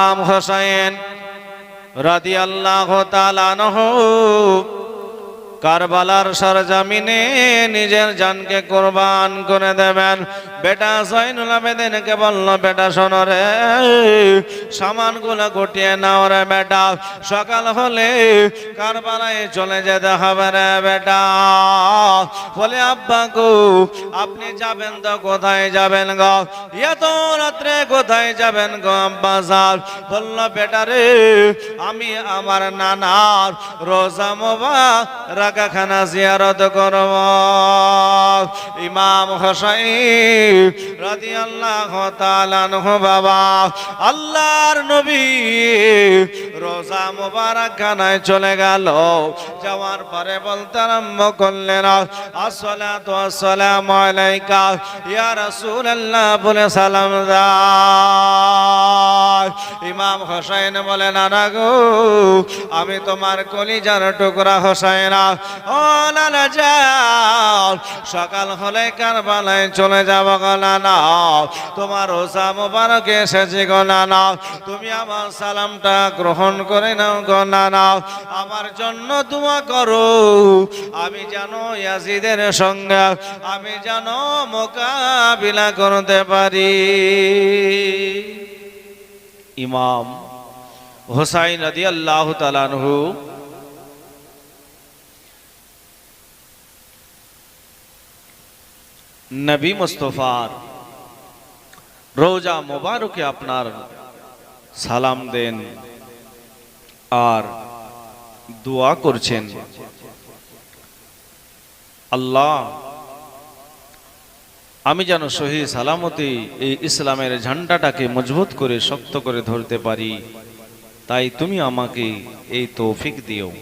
আম হোসেন রাদি আল্লাহ তালানহ কারবালার সরজামিনে নিজের জানকে কোরবান করে দেবেন। বেটা সৈনুল আবেদিনকে বলল, বেটা, শোনো রে, সামানগুলো গুটিয়ে নাও রে বেটা। সকাল হলে কারবালায় চলে যেতে হবে রে বেটা। বলে, আব্বা গো, আপনি যাবেন তো কোথায় যাবেন গো? এত রাত্রে কোথায় যাবেন গো, আব্বা সাহ বলল, বেটা রে, আমি আমার নানার রোজা মোবা রাখাখানা জিয়ারত করব। ইমাম হোসাইন বলে ইমাম হোসেন বলে নানা গো, আমি তোমার কলিজার টুকরা হোসেনা সকাল হলে কারবালায় চলে যাব গো নানা, তোমার ওসা মোবারক এসেছে গো নানা, তুমি আমার সালামটা গ্রহণ করে নাও গো নানা, আমার জন্য দোয়া করো, আমি যেন ইয়াজিদের সঙ্গে, আমি যেন মোকাবিলা করতে পারি। ইমাম হোসাইন রাদি আল্লাহ তালানহু নবী মুস্তফার রোজা মোবারকে আপনার সালাম দেন আর দোয়া করছেন। আল্লাহ, আমি যেন সহি সালামতি এই ইসলামের ঝান্ডাটাকে মজবুত করে শক্ত করে ধরতে পারি, তাই তুমি আমাকে এই তৌফিক দিও।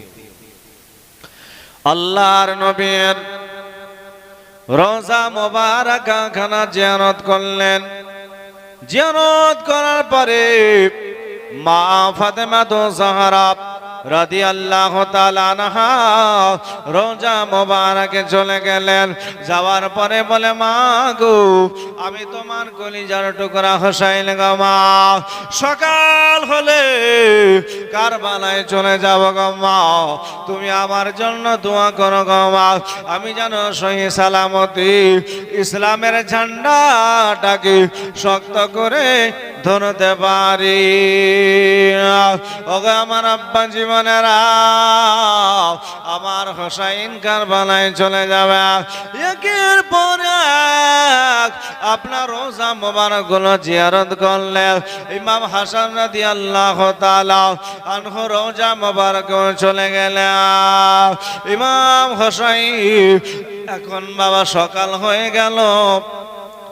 আল্লাহর নবীর রোজা মোবারক খানা জিয়ারত করলেন। জিয়ারত করার পরে মা ফাতেমা তো জাহরা রাদি আল্লাহ তালানহা রোজা মোবারকে চলে গেলেন। যাওয়ার পরে বলে, মা গো, আমি তোমার কলিজার টুকরা হোসাইন গো মা, সকাল হলে কারবালায় চলে যাব গো মা, তুমি আমার জন্য দোয়া করো গো মা, আমি যেন সহি সালামতি ইসলামের ঝান্ডাটাকে শক্ত করে ধরতে পারি। ওগো আমার আব্বা জীবনেরা, আমার হোসাইন কারবালায় চলে যাবে। একের পর আপনার রোজা মোবারকগুলো জিয়ারত করলে ইমাম হাসান রাদি আল্লাহ আনহু রোজা মোবারক চলে গেলে। ইমাম হোসাইন, এখন বাবা সকাল হয়ে গেল।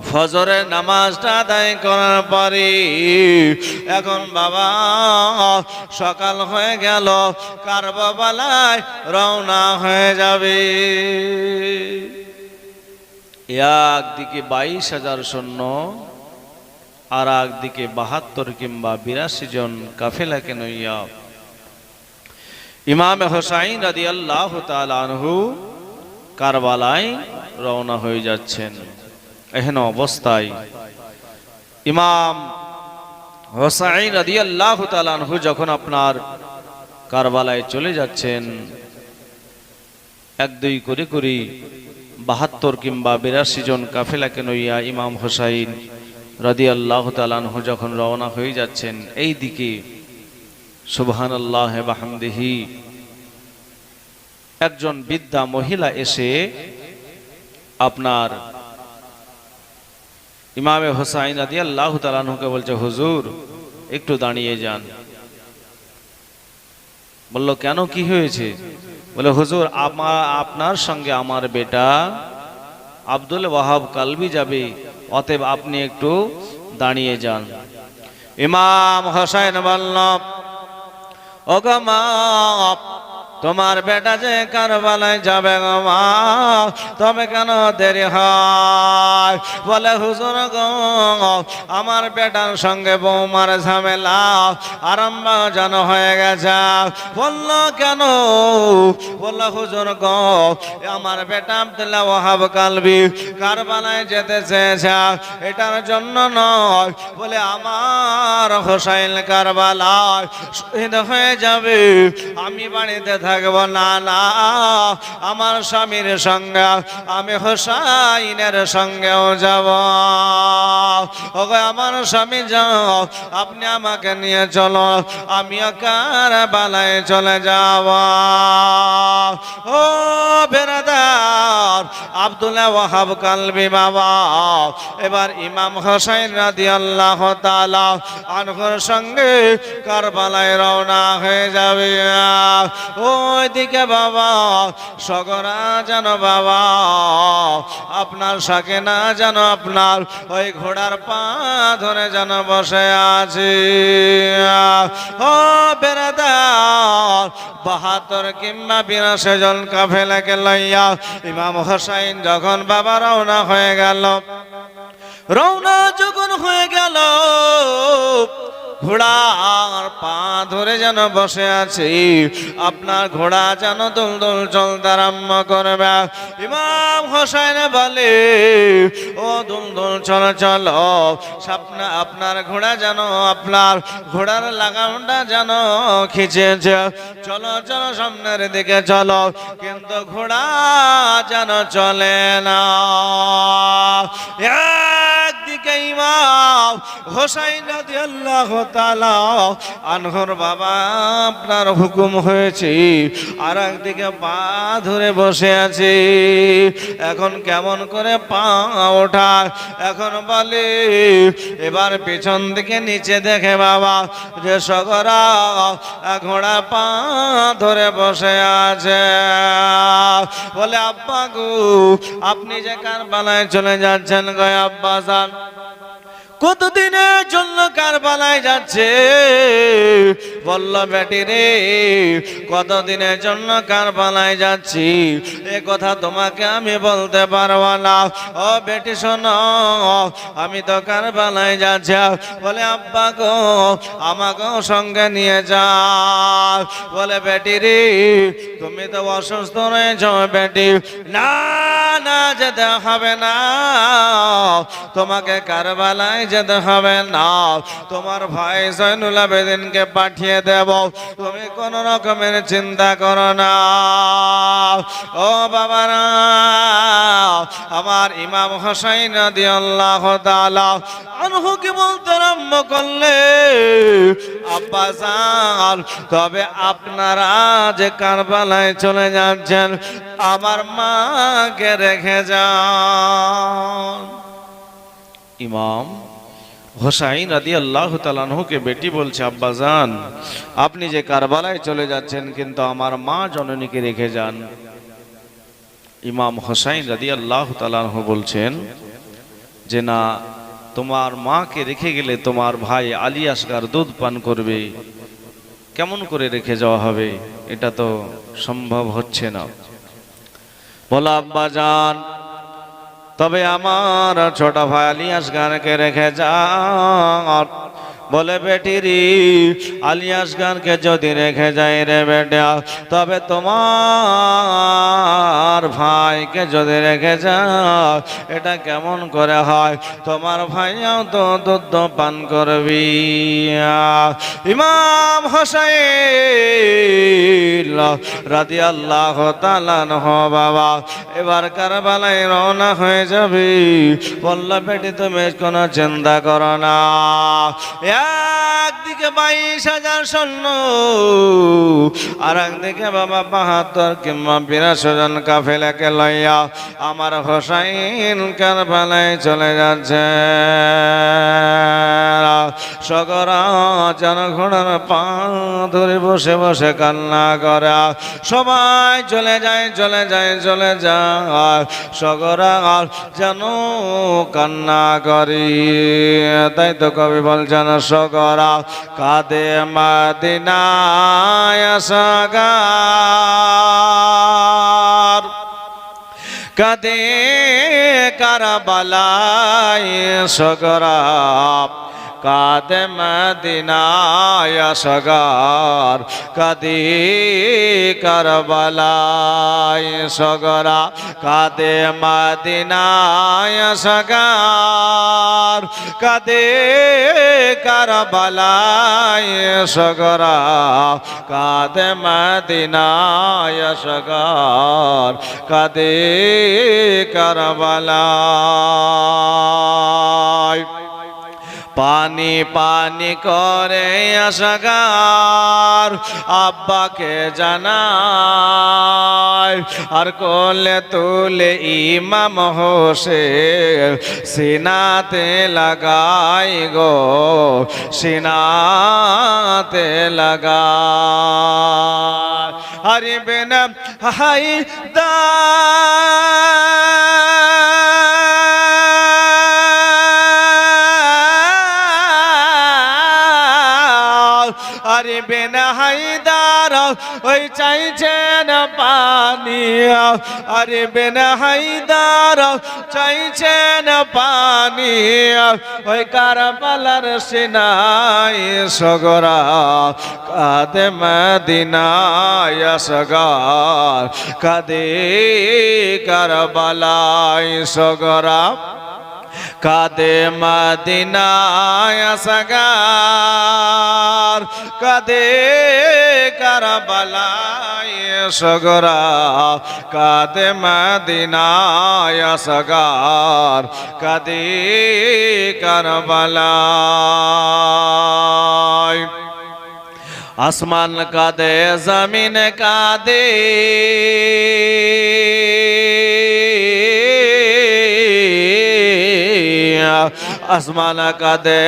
ফজরের নামাজটা আদায় করার পরে এখন বাবা সকাল হয়ে গেল, কারবালায় রওনা হয়ে যাবে। একদিকে বাইশ হাজার সৈন্য, আর একদিকে বাহাত্তর কিংবা বিরাশি জন কাফেলাকে নইয়া ইমামে হোসাইন রাদি আল্লাহ আনহু কারবালায় রওনা হয়ে যাচ্ছেন। এহেন অবস্থায়। ইমাম হোসাইন রাদি আল্লাহ তালানহু যখন আপনার কারবালায় চলে যাচ্ছেন, এক দুই করে করে বাহাত্তর কিংবা বিরাশি জন কাফেলাকে নইয়া ইমাম হোসাইন রাদি আল্লাহ তালানহু যখন রওনা হয়ে যাচ্ছেন, এই দিকে সুবহান আল্লাহ বাহামদিহি একজন বিদ্যা মহিলা এসে আপনার ইমামে হোসাইন আদি আল্লাহ তালানহুকে বলছে, হুজুর, একটু দাঁড়িয়ে যান। বলল, কেন? কি হয়েছে? বলে, হুজুর আমার আপনার সঙ্গে আমার বেটা আব্দুল ওয়াহাব কালবি যাবে, অতএব আপনি একটু দাঁড়িয়ে যান। ইমাম হোসাইন বলল, ওগো মা তোমার বেটা যে কারবালায় যাবে গো মা, তবে কেন দেরি হয়? বলে, হুজুর গো, আমার বেটার সঙ্গে বৌমার ঝামেলা আরম্ভ যেন হয়ে গেছে। বলল, কেন? বলল, হুজুর গো, আমার বেটা আব্দুল্লাহ ওয়াহাব কালবি কারবালায় যেতে চেয়েছে, এটার জন্য নয়। বলে, আমার হোসাইন কারবালায় শহীদ হয়ে যাবে, আমি বাড়িতে থাকব না না। আমার স্বামীর সঙ্গে, আমি হোসাইনের সঙ্গেও যাব। ওগো, আমার স্বামী যাও, আপনি আমাকে নিয়ে চলো, আমিও কারবালায় চলে যাব। ও বেরাদার, আব্দুল্লাহ ওয়াহাব কালবি বাবা, এবার ইমাম হোসাইন রাদি আল্লাহ তালা আনহর সঙ্গে কার কারবালায় রওনা হয়ে যাবে। ওইদিকে বাবা, সগরা যেন বাবা, আপনার সাকে না যেন আপনার, ওই ঘোড়ার পা ধরে যেন বসে আছে। ও বেড়াদার বাহাত্তর কিংবা বিরাশি জন কাফেলাকে লইয়া, ইমাম হোসাইন যখন বাবা রওনা হয়ে গেল, রওনা যখন হয়ে গেল ঘোড়ার পা ধরে যেন বসে আছি, আপনার ঘোড়া যেন দোল দোল চলতে আরম্ভ করবে। ইমাম হোসাইন বলে, ও দোল দোল চল চল আপনার ঘোড়া যেন আপনার ঘোড়ার লাগামটা যেন খিচেছে। চলো চলো, সামনের দিকে চলো, কিন্তু ঘোড়া যেন চলে না। একদিকে ইমাম? হোসাইন রাদিয়াল্লাহু তাআলা আনহর বাবা আপনার হুকুম হয়েছে। আর একদিকে পা ধরে বসে আছে। এখন কেমন করে পা ওঠা এখন বলে, এবার পেছন দিকে নিচে দেখে বাবা, যে সগরা ঘোড়া পা ধরে বসে আছে। বলে, আব্বা গো, আপনি যে কারবালায় চলে যাচ্ছেন গয় আব্বা যান bye, bye. কতদিনের জন্য কারবালায় যাচ্ছে? বলল, বেটি রে, কতদিনের জন্য কারবালায় যাচ্ছি? এ কথা তোমাকে আমি বলতে পারব না। ও বেটি, শোনো, আমি তো কার কারবালায় যাচ্ছি। বলে, আব্বা গো আমাকেও সঙ্গে নিয়ে যাও। বলে, বেটি রে, তুমি তো অসুস্থ রয়েছ, বেটি। না না, যেতে হবে না। তোমাকে কার কারবালায় যেতে হবে না। তোমার ভাই জৈনুল আবেদিনকে পাঠিয়ে দেব। তুমি কোন রকমের চিন্তা করো না। ও বাবারা, আমার ইমাম হোসাইন আল্লাহ তাআলা কি বলতে আরম্ভ করলে, আব্বা তবে আপনারা যে কারবালায় চলে যাচ্ছেন, আমার মাকে রেখে যান। ইমাম হোসাইন আদি আল্লাহ তালানহুকে বেটি বলছে আব্বাজান আপনি যে কারবালায় চলে যাচ্ছেন, কিন্তু আমার মা জননীকে রেখে যান। ইমাম হোসাইন রাদি আল্লাহ তালানহু বলছেন, যে না, তোমার মাকে রেখে গেলে তোমার ভাই আলী আসগার দুধ পান করবে। কেমন করে রেখে যাওয়া হবে? এটা তো সম্ভব হচ্ছে না। বলো আব্বাজান তবে আমার ছোট ভাই আলিয়াস গানকে রেখে যান বলে বেটিরি আলিয়াস গানকে যদি রেখে যায় রে বেটা, তবে তোমার ভাইকে যদি রেখে যাও, এটা কেমন করে হয়? তোমার ভাইয়াও তো দুধ পান করবি। ইমাম হোসাইন রাদি আল্লাহ তালানহ বাবা, এবার কার কারবালায় রওনা হয়ে যাবি। বলল, বেটি, তুমি কোনো চিন্তা করো না। একদিকে বাইশ হাজার সৈন্য আর একদিকে বাবা বাহাত্তর কিংবা বিরাশো জন কাফেলাকে লইয়া আমার হোসাইন কারবালায় চলে যাচ্ছে। সগরা জনগণের পা ধরে বসে বসে কান্না করা। সবাই চলে যায় চলে যায় চলে যায়। সগরা যেন কান্না করি। তাই তো কবি বলছেন, সগরা কাদে মদিনায় সগার। কদে করবলায় সগরা। কাদে মদিনায় সগার, কদে করবলায় সগরা, কাদে মদিনায় সগার, কদে করবলায় সগরা, কাদে মদিনায় সগার, কদে করবলায় পানি পানি করে আশাগার আব্বাকে জানায় আর কোলে তুলে ইমাম হোসে সিনাতে লাগাই গো, সিনাতে লাগায় হরি বেন হাই দা চাইছেন পানি। আরে বেনা হাইদার চাইছেন পানি। ওই কারবালার সেনাই সগরা, কাদে মদিনায় সগার। কাদে কারবালায় সগরা। কাদে মদিনায় সগার কাদে করবলায় সগরা, কাদে মদিনায় সগার কাদে করবলায়। আসমান কাদে, জমিন কাদে। আসমান কাদে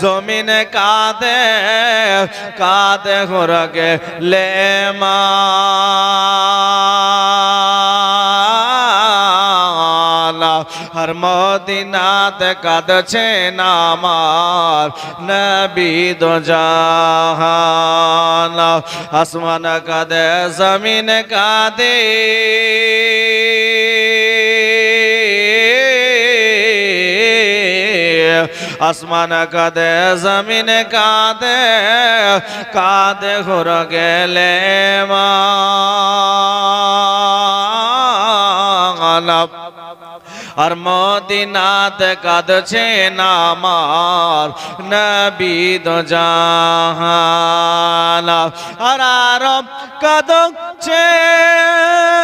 জমিন কাদে কাদে ঘোরকে লেমা হর মদিনাতে কাঁদছে নামার নবী দো জাহান আসমান কাঁদে জমিন কাঁদে আসমান কাঁদে, জমিন কাঁদে কাঁদে ঘোর গেলে মানব আর মদিনাত কাঁদছে নামার নবী দো জাহান। আর আরব কাঁদছে আর আর কাঁদছে।